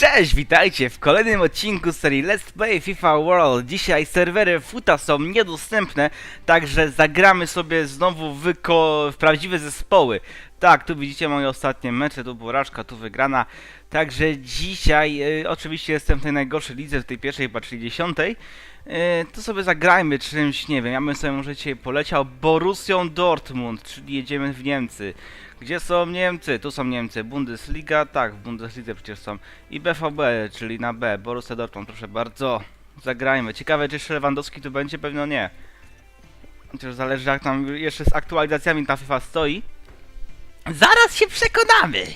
Cześć, witajcie w kolejnym odcinku serii Let's Play FIFA World. Dzisiaj serwery FUTA są niedostępne, także zagramy sobie znowu w, w prawdziwe zespoły. Tak, tu widzicie moje ostatnie mecze, tu porażka, tu wygrana. Także dzisiaj, y, oczywiście jestem w tej najgorszej lidze, w tej pierwszej, chyba 30. Y, to sobie zagrajmy czymś, nie wiem, ja bym sobie może dzisiaj poleciał Borussią Dortmund, czyli jedziemy w Niemcy. Gdzie są Niemcy? Tu są Niemcy. Bundesliga, tak, w Bundeslidze przecież są. I BVB, czyli na B. Borussia Dortmund, proszę bardzo. Zagrajmy. Ciekawe, czy jeszcze Lewandowski tu będzie? Pewno nie. Chociaż zależy, jak tam jeszcze z aktualizacjami ta FIFA stoi. Zaraz się przekonamy!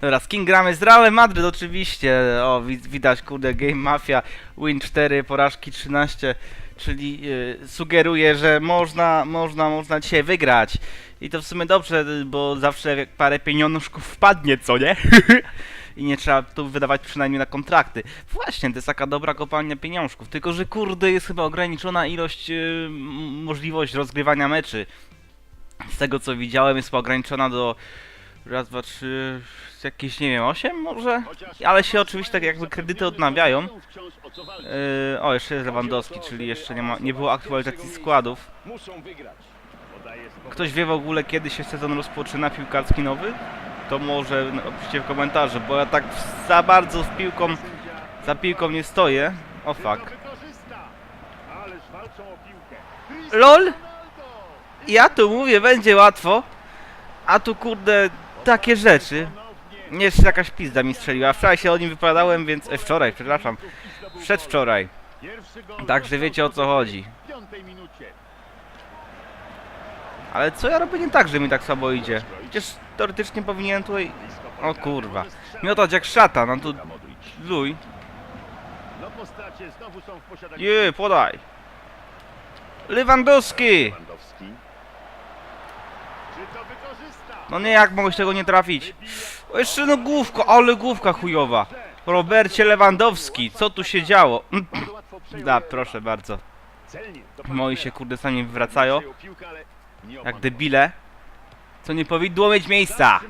Dobra, z kim gramy? Z Realem Madryt oczywiście. O, wi- widać, kurde, Game Mafia, win 4, porażki 13. Czyli yy, sugeruje, że można, można, można dzisiaj wygrać. I to w sumie dobrze, bo zawsze parę pieniążków wpadnie, co nie? I nie trzeba tu wydawać przynajmniej na kontrakty. Właśnie, to jest taka dobra kopalnia pieniążków. Tylko, że kurde, jest chyba ograniczona ilość, yy, możliwość rozgrywania meczy. Z tego co widziałem, jest ograniczona do raz, dwa, trzy, jakieś, nie wiem, osiem może? Ale się oczywiście tak jakby kredyty odnawiają. Yy, o, jeszcze jest Lewandowski, czyli jeszcze nie, ma, nie było aktualizacji składów. Ktoś wie w ogóle kiedy się sezon rozpoczyna piłkarski nowy? To może napiszcie w komentarzu, bo ja tak za bardzo z piłką, za piłką nie stoję. O fuck. LOL! Ja tu mówię, będzie łatwo. A tu kurde, takie rzeczy. Jeszcze jakaś pizda mi strzeliła. Wczoraj się o nim wypowiadałem, więc... E, wczoraj, przepraszam. Przedwczoraj. Także wiecie o co chodzi. Ale co ja robię nie tak, że mi tak słabo idzie? Przecież teoretycznie powinienem tutaj... O kurwa. Miotać jak szata, no tu... Luj. Je, podaj. Lewandowski! Lewandowski. No nie, jak mogłeś tego nie trafić? O, jeszcze no główko, ale główka chujowa. Robercie Lewandowski, co tu się działo? Łatwo przejął Da, proszę bardzo. Moi się kurde sami nie jak debile. Co nie powinno mieć miejsca.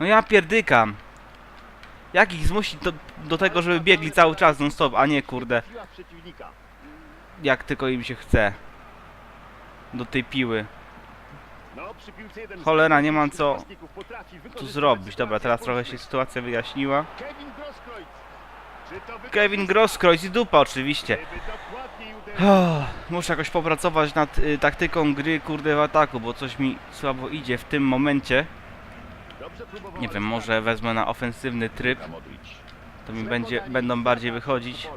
No ja pierdykam. Jak ich zmusić do, do tego, żeby biegli cały czas non stop, a nie kurde, jak tylko im się chce. Do tej piły. No, przy piłce jeden z Cholera, nie mam co Tu zrobić. Dobra, teraz trochę się sytuacja wyjaśniła. Kevin Grosskreutz. I dupa oczywiście. Oh, muszę jakoś popracować nad y, taktyką gry kurde w ataku, bo coś mi słabo idzie w tym momencie. Nie wiem, może wezmę na ofensywny tryb, to mi będzie, będą bardziej wychodzić.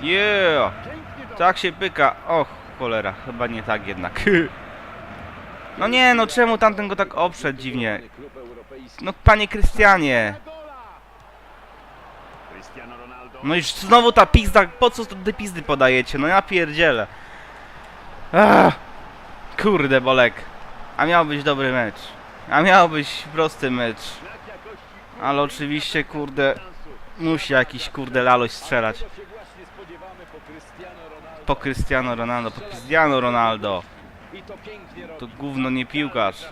Yeah! Tak się pyka. Och, cholera, chyba nie tak jednak. No nie, no czemu tamten go tak oprzedł dziwnie? No panie Krystianie! No już znowu ta pizda, po co te pizdy podajecie? No ja pierdzielę. Ach, kurde bolek. A miał być dobry mecz. A miał być prosty mecz. Ale oczywiście kurde, musi jakiś kurde laloś strzelać po Cristiano Ronaldo, po Cristiano Ronaldo. To gówno nie piłkarz.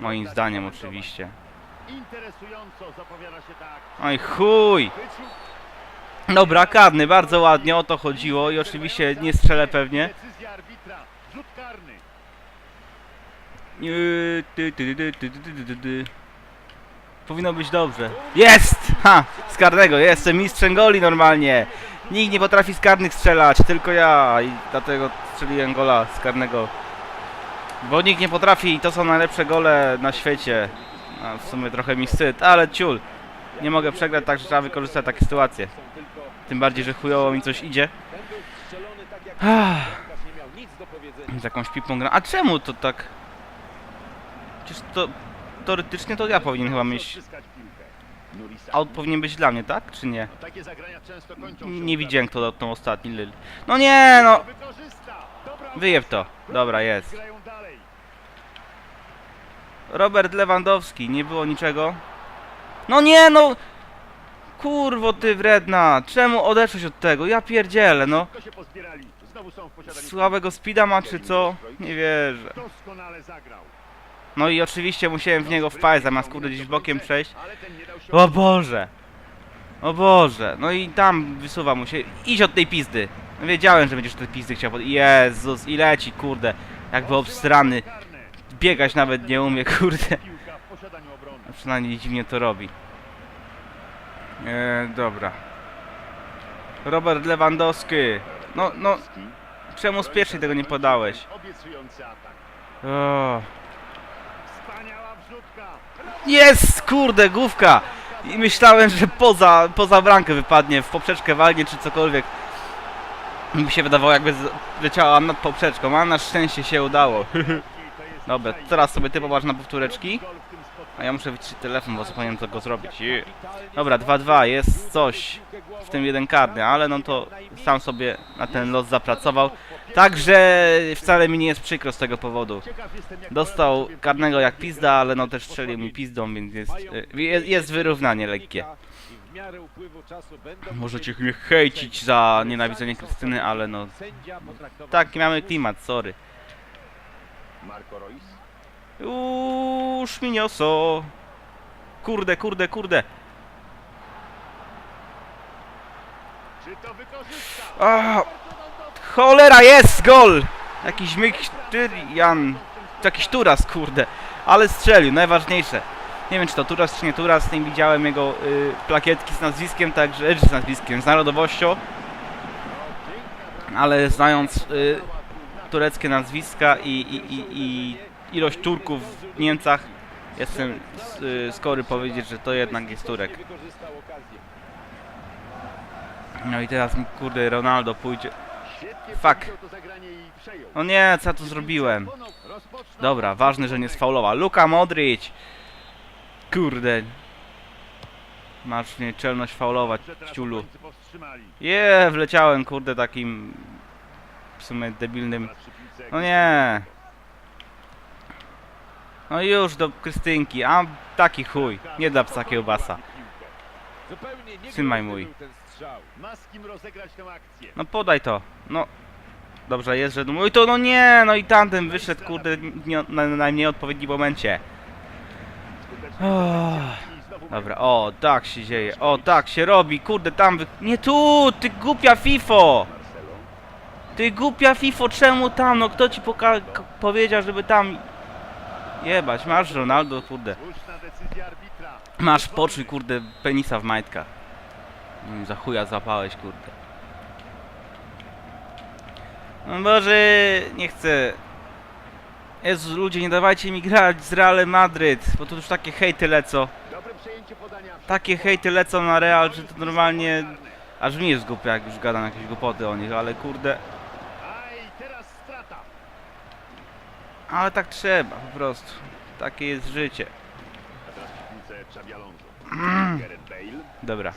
Moim zdaniem oczywiście. No Oj chuj! Dobra, karny, bardzo ładnie, o to chodziło i oczywiście nie strzelę pewnie. Yy, Powinno być dobrze. Jest! Ha! Z karnego, jestem mistrzem goli normalnie. Nikt nie potrafi z karnych strzelać, tylko ja i dlatego strzeliłem gola z karnego. Bo nikt nie potrafi i to są najlepsze gole na świecie. A w sumie trochę mi wstyd, ale ciul. Nie mogę przegrać, także trzeba wykorzystać takie sytuacje. Tym bardziej, że chujowo mi coś idzie. Z jakąś pipą gra. A czemu to tak? Przecież to teoretycznie to ja powinien chyba mieć. Aut powinien być dla mnie, tak? Czy nie? Nie widziałem kto dotknął ostatni lyl. No nie no! Wyjeb to. Dobra, jest. Robert Lewandowski, nie było niczego. No nie no! Kurwo ty wredna! Czemu odeszłeś od tego? Ja pierdzielę, no. Słabego speeda ma czy co? Nie wierzę. Doskonale zagrał. No i oczywiście musiałem w niego wpaść, zamiast kurde gdzieś bokiem przejść. O Boże! O Boże! No i tam wysuwa mu się. Idź od tej pizdy! No wiedziałem, że będziesz od tej pizdy chciał. pod- Jezus, i leci, kurde. Jakby obstrany. Biegać nawet nie umie, kurde. A przynajmniej dziwnie to robi. Eee, dobra. Robert Lewandowski. No, no, czemu z pierwszej tego nie podałeś? O. Jest, kurde, główka! I myślałem, że poza, poza bramkę wypadnie, w poprzeczkę walnie czy cokolwiek. Mi się wydawało jakby leciała nad poprzeczką, a na szczęście się udało. Dobra, teraz sobie ty popatrz na powtóreczki. A ja muszę wyciszyć telefon, bo zapomniałem tego zrobić. Je. Dobra, 2-2, jest coś. W tym jeden karny, ale no to sam sobie na ten los zapracował. Także wcale mi nie jest przykro z tego powodu. Dostał karnego jak pizda, ale no też strzelił mi pizdą, więc jest, e, jest, jest wyrównanie lekkie. Możecie mnie hejcić za nienawidzenie Krystyny, ale no taki mamy klimat, sorry. Uuu, szminioso. Kurde, kurde, kurde. Czy to wykorzysta? Cholera, jest gol! Jakiś Myktyrian. Jakiś Turas, kurde. Ale strzelił, najważniejsze. Nie wiem, czy to Turas, czy nie Turas. Nie widziałem jego y, plakietki z nazwiskiem, także... Czy z nazwiskiem, z narodowością. Ale znając y, tureckie nazwiska i, i, i, i ilość Turków w Niemcach, jestem y, skory powiedzieć, że to jednak jest Turek. No i teraz kurde, Ronaldo pójdzie. Fuck. przejął. No nie, co ja tu zrobiłem? Dobra, ważne, że nie sfaulował. Luka Modric! Kurde. Masz mnie czelność faulować, ciulu. Je, wleciałem, kurde, takim... W sumie debilnym... No nie. No już do Krystynki, a taki chuj. Nie dla psa kiełbasa. Tę akcję. No podaj to. No. Dobrze, jest, że... No i to, no nie, no i tamten wyszedł, kurde, nie, na na najmniej odpowiednim momencie. Oh. Dobra, o, tak się dzieje, o, tak się robi, kurde, tam wy... Nie tu, ty głupia FIFO! Ty głupia FIFO, czemu tam, no kto ci poka- powiedział, żeby tam... Jebać, masz Ronaldo, kurde. Masz poczuj, kurde, penisa w majtkach. Mm, Za chuja zapałeś, kurde. No Boże, nie chcę. Jezu, ludzie, nie dawajcie mi grać z Realem Madryt, bo tu już takie hejty lecą. Takie hejty lecą na Real, że to normalnie... Aż mi jest głupio, jak już gadam jakieś głupoty o nich, ale kurde... Ale tak trzeba, po prostu. Takie jest życie. Mm. Dobra.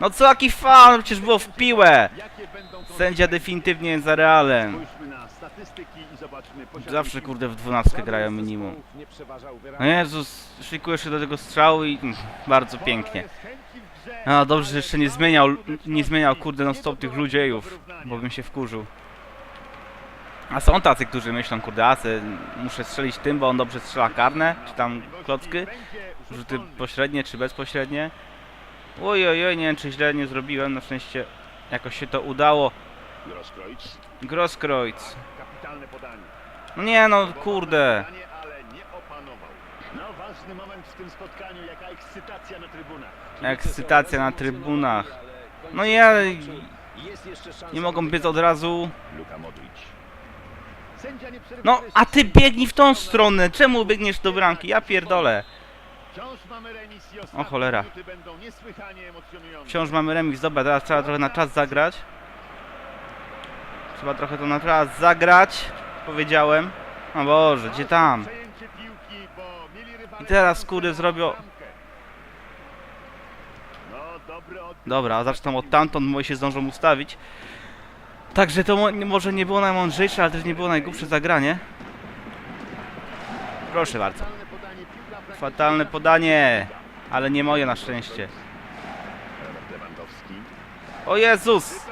No co jaki fan, przecież było w piłę! Sędzia definitywnie za Realem. Zawsze kurde w dwunastkę grają minimum. No. Jezus, szykujesz się do tego strzału i mm, bardzo pięknie. A dobrze, że jeszcze nie zmieniał, nie zmieniał kurde non stop tych ludziejów, bo bym się wkurzył. A są tacy, którzy myślą, kurde, a se, muszę strzelić tym, bo on dobrze strzela karne, czy tam klocki, rzuty pośrednie, czy bezpośrednie. Oj, oj, oj, nie wiem, czy źle nie zrobiłem, na szczęście jakoś się to udało. Grosskreutz. No nie no, kurde. No ekscytacja na trybunach. No ja... Nie mogą być od razu... No, a ty biegnij w tą stronę, czemu biegniesz do bramki? Ja pierdolę. Ostatnie cholera. Wciąż mamy remis, dobra, teraz trzeba trochę na czas zagrać. Trzeba trochę to na czas zagrać, powiedziałem. O Boże, gdzie tam? I teraz, na zrobią-. No. Dobra, zaczną od tamtąd, moi się zdążą ustawić. Także to mo może nie było najmądrzejsze, ale też nie było najgłupsze zagranie. Proszę bardzo. Fatalne podanie, ale nie moje na szczęście. O Jezus!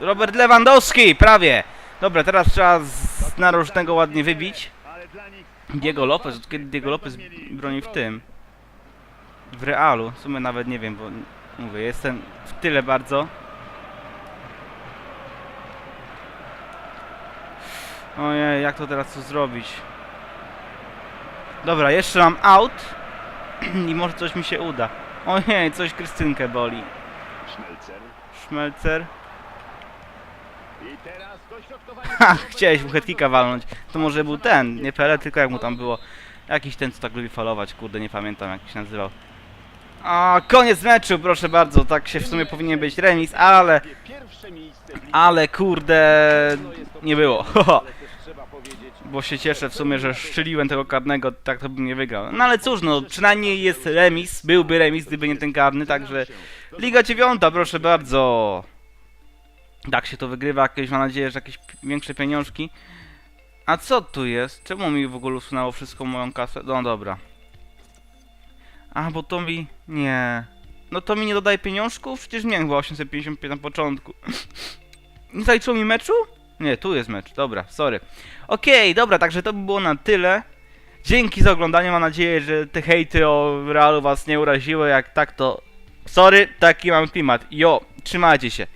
Robert Lewandowski, prawie! Dobra, teraz trzeba z narożnego ładnie wybić. Diego Lopez, od kiedy Diego Lopez broni w tym? W Realu, w sumie nawet nie wiem, bo mówię, jestem w tyle bardzo. Ojej, jak to teraz tu zrobić? Dobra, jeszcze mam out i może coś mi się uda. Ojej, coś Krystynkę boli. Szmelcer. Szmelcer. Ha, chciałeś mu walnąć. To może był ten, nie Pele, tylko jak mu tam było. Jakiś ten, co tak lubi falować, kurde, nie pamiętam jak się nazywał. A koniec meczu, proszę bardzo, tak się w sumie powinien być remis, ale, ale kurde, nie było. Ale też trzeba powiedzieć, Bo się cieszę w sumie, że szczeliłem tego karnego, tak to bym nie wygrał. No ale cóż, no przynajmniej jest remis, byłby remis, gdyby nie ten karny, także Liga dziewiąta, proszę bardzo. Tak się to wygrywa, jakieś mam nadzieję, że jakieś większe pieniążki. A co tu jest? Czemu mi w ogóle usunęło wszystko moją kasę? No dobra. A, bo to mi... Nie. No to mi nie dodaje pieniążków? Przecież miałem chyba 855 na początku. Nie zaliczyło mi meczu? Nie, tu jest mecz. Dobra, sorry. Okej, dobra, także to by było na tyle. Dzięki za oglądanie, mam nadzieję, że te hejty o Realu was nie uraziły. Jak tak, to sorry, taki mam klimat. Jo, trzymajcie się.